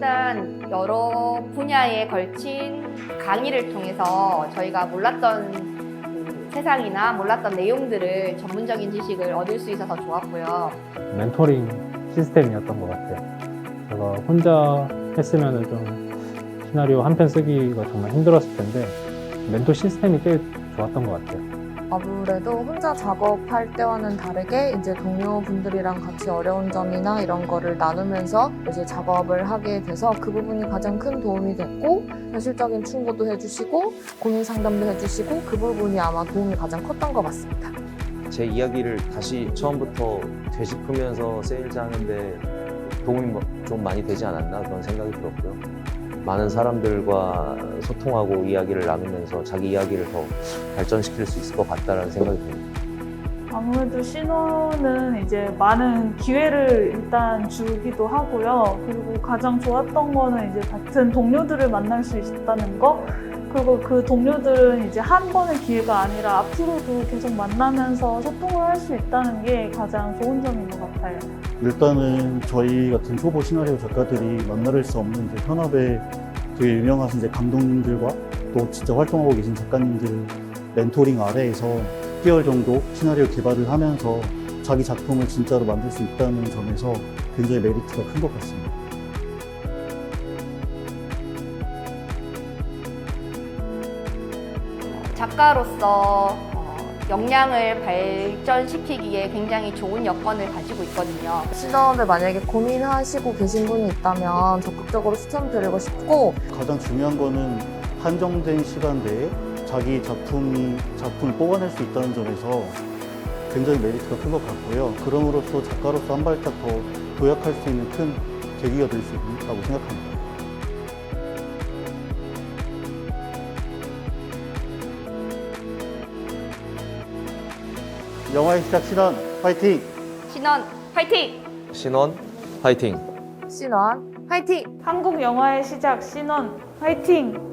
일단 여러 분야에 걸친 강의를 통해서 저희가 몰랐던 그 세상이나 몰랐던 내용들을 전문적인 지식을 얻을 수 있어서 좋았고요. 멘토링 시스템이었던 것 같아요. 제가 혼자 했으면 좀 시나리오 한 편 쓰기가 정말 힘들었을 텐데 멘토 시스템이 제일 좋았던 것 같아요. 아무래도 혼자 작업할 때와는 다르게 이제 동료분들이랑 같이 어려운 점이나 이런 거를 나누면서 이제 작업을 하게 돼서 그 부분이 가장 큰 도움이 됐고 현실적인 충고도 해주시고 고민 상담도 해주시고 그 부분이 아마 도움이 가장 컸던 것 같습니다. 제 이야기를 다시 처음부터 되짚으면서 세일즈 하는데 도움이 뭐- 좀 많이 되지 않았나 그런 생각이 들었고요. 많은 사람들과 소통하고 이야기를 나누면서 자기 이야기를 더 발전시킬 수 있을 것 같다라는 생각이 듭니다. 아무래도 신호는 이제 많은 기회를 일단 주기도 하고요. 그리고 가장 좋았던 거는 이제 같은 동료들을 만날 수 있다는 거. 그리고 그 동료들은 이제 한 번의 기회가 아니라 앞으로도 계속 만나면서 소통을 할 수 있다는 게 가장 좋은 점인 것 같아요. 일단은 저희 같은 초보 시나리오 작가들이 만날 수 없는 이제 현업의 되게 유명하신 이제 감독님들과 또 진짜 활동하고 계신 작가님들 멘토링 아래에서 6개월 정도 시나리오 개발을 하면서 자기 작품을 진짜로 만들 수 있다는 점에서 굉장히 메리트가 큰 것 같습니다. 작가로서 어, 역량을 발전시키기에 굉장히 좋은 여건을 가지고 있거든요. 신업에 만약에 고민하시고 계신 분이 있다면 적극적으로 추천드리고 싶고 가장 중요한 거는 한정된 시간 내에 자기 작품이 작품을 뽑아낼 수 있다는 점에서 굉장히 메리트가 큰 것 같고요. 그럼으로써 작가로서 한 발짝 더 도약할 수 있는 큰 계기가 될 수 있다고 생각합니다. 영화의 시작 실현 파이팅! 신원 파이팅! 신원 화이팅! 신원 화이팅! 한국 영화의 시작 신원 화이팅!